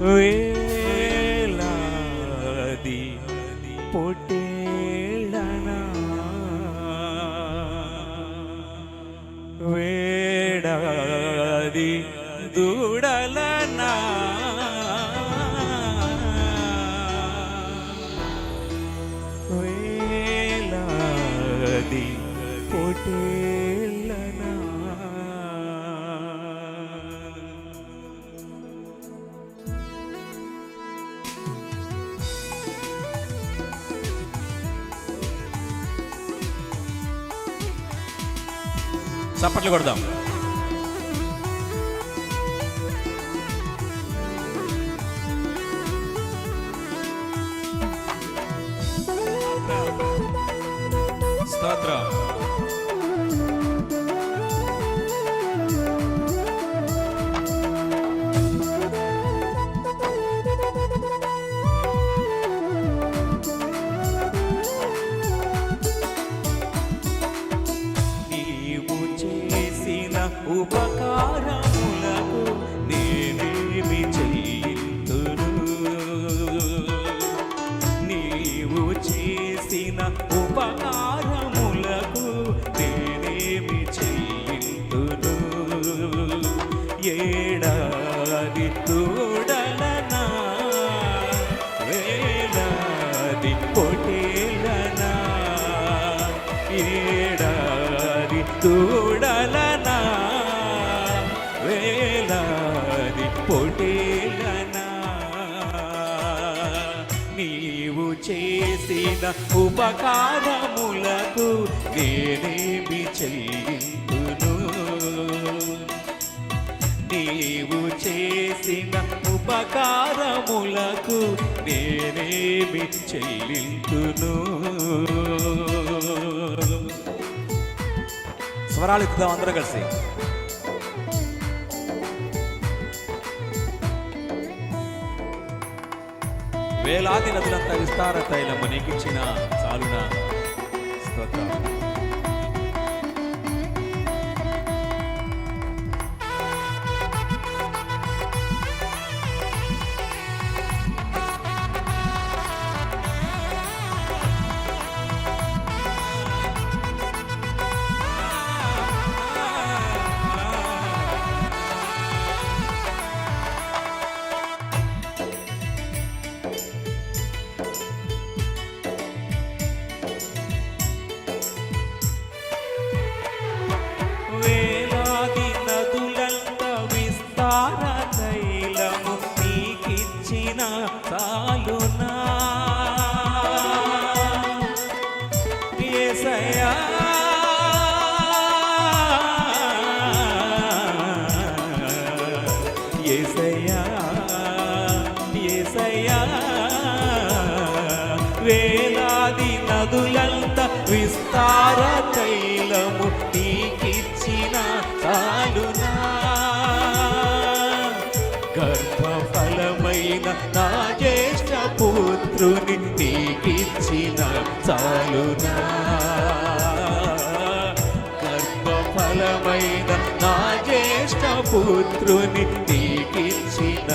വേളാതി പൊട്ടേളന വേടാതി ദൂടലന വേളാതി പൊട്ടേ చప్పట్లు కొడదాం. స్తోత్రం. ఉపకారములకు నేనేమి చెయ్యింతును నీవు చేసిన ఉపకారములకు నేనేమి చెయ్యింతును ఏడాది తోడలనా పొటేలనా నీవు చేసిన ఉపకారములకు నేనేమి చెల్లిందును నీవు చేసిన ఉపకారములకు నేనేమి చెల్లింతును? స్వరాలు ఇద్దాం అందరూ కలిసి. వేలాది నదులంతా విస్తార తైలము నీకిచ్చిన చాలున స్తోత్రం. యేసయ్యా యేసయ్యా వేలాది నదులంత విస్తార తైలము నీకిచ్చిన చాలునా? గర్భఫలమైన నా జ్యేష్ఠ పుత్రుని నీకిచ్చిన చాలునా? గర్భఫలమైన నా జ్యేష్ఠ పుత్రుని నీకిచ్చిన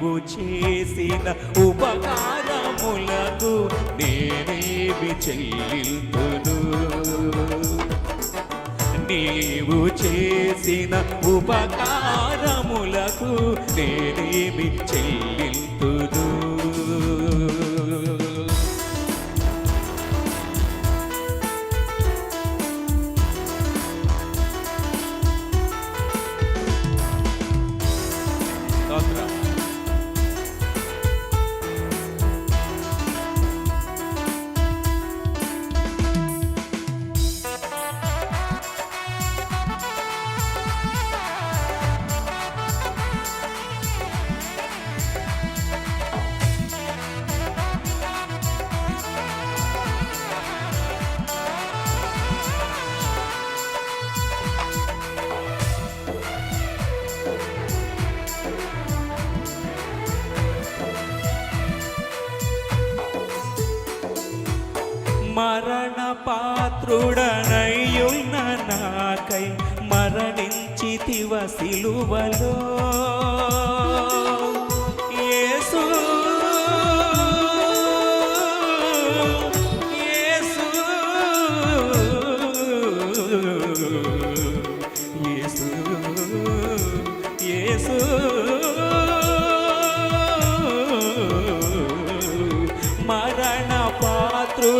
నీవు చేసిన ఉపకారములకు నేనేమి చెల్లింపును నీవు చేసిన ఉపకారములకు నేనేమి చెల్లింతును? పాత్రుడనయ్యున్న నాకై మరణించితివ సిలువలో.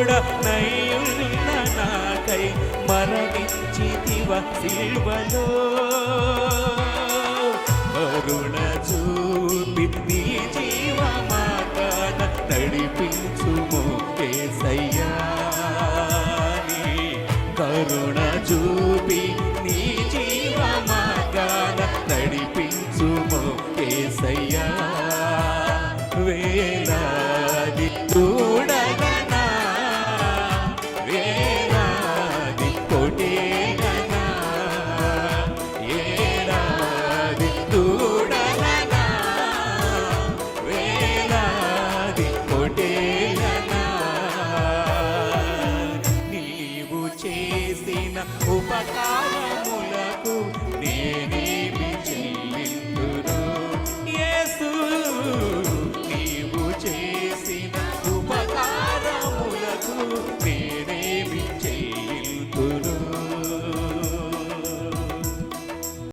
పాత్రుడ నయ్యున్న నాకై మరణించితివ శిల్వలో కరుణ చూపి నీ జీవ మాటన నడిపించుము కేసయ్యా కరుణ చూపి నీ జీవ మాటన నడిపించుము కేసయ్యా వేల